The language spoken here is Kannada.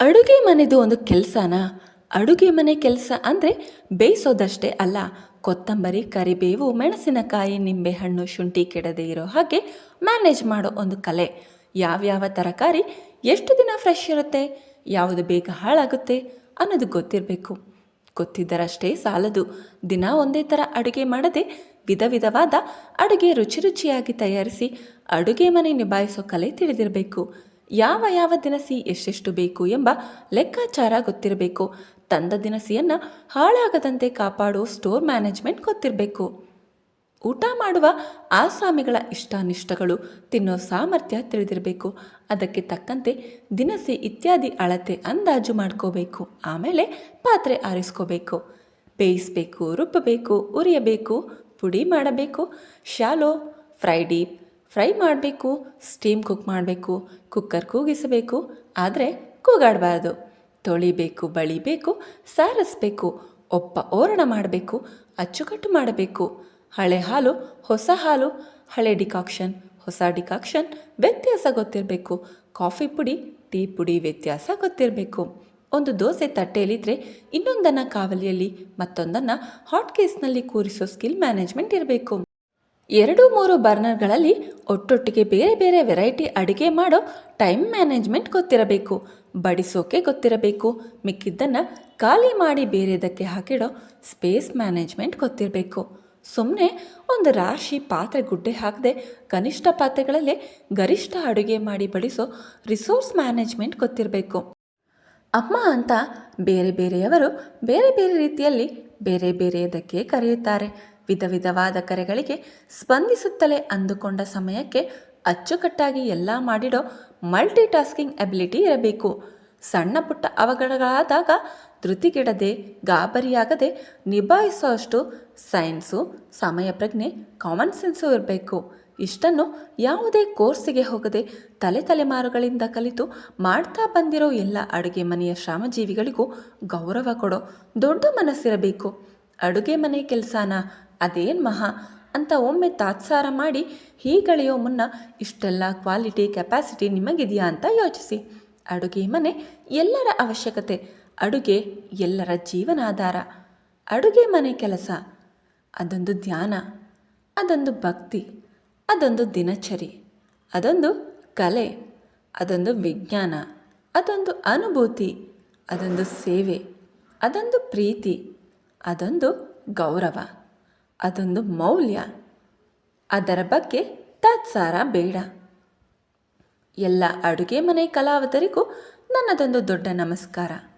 ಅಡುಗೆ ಮನೆದು ಒಂದು ಕೆಲಸನ? ಅಡುಗೆ ಮನೆ ಕೆಲಸ ಅಂದರೆ ಬೇಯಿಸೋದಷ್ಟೇ ಅಲ್ಲ. ಕೊತ್ತಂಬರಿ, ಕರಿಬೇವು, ಮೆಣಸಿನಕಾಯಿ, ನಿಂಬೆಹಣ್ಣು, ಶುಂಠಿ ಕೆಡದೆ ಇರೋ ಹಾಗೆ ಮ್ಯಾನೇಜ್ ಮಾಡೋ ಒಂದು ಕಲೆ. ಯಾವ್ಯಾವ ತರಕಾರಿ ಎಷ್ಟು ದಿನ ಫ್ರೆಶ್ ಇರುತ್ತೆ? ಯಾವುದು ಬೇಗ ಹಾಳಾಗುತ್ತೆ ಅನ್ನೋದು ಗೊತ್ತಿರಬೇಕು. ಗೊತ್ತಿದ್ದರಷ್ಟೇ ಸಾಲದು. ದಿನ ಒಂದೇ ಥರ ಅಡುಗೆ ಮಾಡದೆ ವಿಧ ವಿಧವಾದ ಅಡುಗೆ ರುಚಿ ರುಚಿಯಾಗಿ ತಯಾರಿಸಿ ಅಡುಗೆ ಮನೆ ನಿಭಾಯಿಸೋ ಕಲೆ ತಿಳಿದಿರಬೇಕು. ಯಾವ ಯಾವ ದಿನಸಿ ಎಷ್ಟೆಷ್ಟು ಬೇಕು ಎಂಬ ಲೆಕ್ಕಾಚಾರ ಗೊತ್ತಿರಬೇಕು. ತಂದ ದಿನಸಿಯನ್ನು ಹಾಳಾಗದಂತೆ ಕಾಪಾಡೋ ಸ್ಟೋರ್ ಮ್ಯಾನೇಜ್ಮೆಂಟ್ ಗೊತ್ತಿರಬೇಕು. ಊಟ ಮಾಡುವ ಆಸಾಮಿಗಳ ಇಷ್ಟಾನಿಷ್ಟಗಳು ತಿನ್ನೋ ಸಾಮರ್ಥ್ಯ ತಿಳಿದಿರಬೇಕು. ಅದಕ್ಕೆ ತಕ್ಕಂತೆ ದಿನಸಿ ಇತ್ಯಾದಿ ಅಳತೆ ಅಂದಾಜು ಮಾಡ್ಕೋಬೇಕು. ಆಮೇಲೆ ಪಾತ್ರೆ ಆರಿಸ್ಕೋಬೇಕು. ಬೇಯಿಸಬೇಕು, ರುಬ್ಬಬೇಕು, ಉರಿಯಬೇಕು, ಪುಡಿ ಮಾಡಬೇಕು, ಶಾಲೋ, ಫ್ರೈ ಫ್ರೈ ಮಾಡಬೇಕು ಸ್ಟೀಮ್ ಕುಕ್ ಮಾಡಬೇಕು ಕುಕ್ಕರ್ ಕೂಗಿಸಬೇಕು, ಆದರೆ ಕೂಗಾಡಬಾರ್ದು. ತೊಳಿಬೇಕು, ಬಳಿಬೇಕು, ಸಾರಿಸ್ಬೇಕು, ಒಪ್ಪ ಓರಣ ಮಾಡಬೇಕು, ಅಚ್ಚುಕಟ್ಟು ಮಾಡಬೇಕು. ಹಳೆ ಹಾಲು, ಹೊಸ ಹಾಲು, ಹಳೆ ಡಿಕಾಕ್ಷನ್, ಹೊಸ ಡಿಕಾಕ್ಷನ್, ವ್ಯತ್ಯಾಸ ಗೊತ್ತಿರಬೇಕು. ಕಾಫಿ ಪುಡಿ, ಟೀ ಪುಡಿ ವ್ಯತ್ಯಾಸ ಗೊತ್ತಿರಬೇಕು. ಒಂದು ದೋಸೆ ತಟ್ಟೆಯಲ್ಲಿದ್ದರೆ ಇನ್ನೊಂದನ್ನು ಕಾವಲಿಯಲ್ಲಿ ಮತ್ತೊಂದನ್ನು ಹಾಟ್ ಕೇಸ್ನಲ್ಲಿ ಕೂರಿಸೋ ಸ್ಕಿಲ್ ಮ್ಯಾನೇಜ್ಮೆಂಟ್ ಇರಬೇಕು. ಎರಡು ಮೂರು ಬರ್ನರ್ಗಳಲ್ಲಿ ಒಟ್ಟೊಟ್ಟಿಗೆ ಬೇರೆ ಬೇರೆ ವೆರೈಟಿ ಅಡುಗೆ ಮಾಡೋ ಟೈಮ್ ಮ್ಯಾನೇಜ್ಮೆಂಟ್ ಗೊತ್ತಿರಬೇಕು. ಬಡಿಸೋಕೆ ಗೊತ್ತಿರಬೇಕು. ಮಿಕ್ಕಿದ್ದನ್ನು ಖಾಲಿ ಮಾಡಿ ಬೇರೆದಕ್ಕೆ ಹಾಕಿಡೋ ಸ್ಪೇಸ್ ಮ್ಯಾನೇಜ್ಮೆಂಟ್ ಗೊತ್ತಿರಬೇಕು. ಸುಮ್ಮನೆ ಒಂದು ರಾಶಿ ಪಾತ್ರೆ ಗುಡ್ಡೆ ಹಾಕದೆ ಕನಿಷ್ಠ ಪಾತ್ರೆಗಳಲ್ಲೇ ಗರಿಷ್ಠ ಅಡುಗೆ ಮಾಡಿ ಬಡಿಸೋ ರಿಸೋರ್ಸ್ ಮ್ಯಾನೇಜ್ಮೆಂಟ್ ಗೊತ್ತಿರಬೇಕು. ಅಮ್ಮ ಅಂತ ಬೇರೆ ಬೇರೆಯವರು ಬೇರೆ ಬೇರೆ ರೀತಿಯಲ್ಲಿ ಬೇರೆ ಬೇರೆಯದಕ್ಕೆ ಕರೆಯುತ್ತಾರೆ. ವಿಧ ವಿಧವಾದ ಕರೆಗಳಿಗೆ ಸ್ಪಂದಿಸುತ್ತಲೇ ಅಂದುಕೊಂಡ ಸಮಯಕ್ಕೆ ಅಚ್ಚುಕಟ್ಟಾಗಿ ಎಲ್ಲ ಮಾಡಿಡೋ ಮಲ್ಟಿ ಟಾಸ್ಕಿಂಗ್ ಎಬಿಲಿಟಿ ಇರಬೇಕು. ಸಣ್ಣ ಪುಟ್ಟ ಅವಘಡಗಳಾದಾಗ ಧೃತಿಗೆಡದೆ, ಗಾಬರಿಯಾಗದೆ ನಿಭಾಯಿಸುವಷ್ಟು ಸೈನ್ಸು ಸಮಯ ಪ್ರಜ್ಞೆ ಕಾಮನ್ ಸೆನ್ಸು ಇರಬೇಕು. ಇಷ್ಟನ್ನು ಯಾವುದೇ ಕೋರ್ಸಿಗೆ ಹೋಗದೆ ತಲೆ ತಲೆಮಾರುಗಳಿಂದ ಕಲಿತು ಮಾಡ್ತಾ ಬಂದಿರೋ ಎಲ್ಲ ಅಡುಗೆ ಮನೆಯ ಶ್ರಮಜೀವಿಗಳಿಗೂ ಗೌರವ ಕೊಡೋ ದೊಡ್ಡ ಮನಸ್ಸಿರಬೇಕು. ಅಡುಗೆ ಮನೆ ಕೆಲಸನ ಅದೇನು ಮಹಾ ಅಂತ ಒಮ್ಮೆ ತಾತ್ಸಾರ ಮಾಡಿ ಹೀಗಳೆಯೋ ಮುನ್ನ ಇಷ್ಟೆಲ್ಲ ಕ್ವಾಲಿಟಿ ಕೆಪಾಸಿಟಿ ನಿಮಗಿದೆಯಾ ಅಂತ ಯೋಚಿಸಿ. ಅಡುಗೆ ಮನೆ ಎಲ್ಲರ ಅವಶ್ಯಕತೆ, ಅಡುಗೆ ಎಲ್ಲರ ಜೀವನಾಧಾರ. ಅಡುಗೆ ಮನೆ ಕೆಲಸ, ಅದೊಂದು ಧ್ಯಾನ, ಅದೊಂದು ಭಕ್ತಿ, ಅದೊಂದು ದಿನಚರಿ, ಅದೊಂದು ಕಲೆ, ಅದೊಂದು ವಿಜ್ಞಾನ, ಅದೊಂದು ಅನುಭೂತಿ, ಅದೊಂದು ಸೇವೆ, ಅದೊಂದು ಪ್ರೀತಿ, ಅದೊಂದು ಗೌರವ. ಅದೊಂದು ಮೌಲ್ಯ. ಅದರ ಬಗ್ಗೆ ತಾತ್ಸಾರ ಬೇಡ. ಎಲ್ಲ ಅಡುಗೆ ಮನೆ ಕಲಾವಿದರಿಗೂ ನನ್ನದೊಂದು ದೊಡ್ಡ ನಮಸ್ಕಾರ.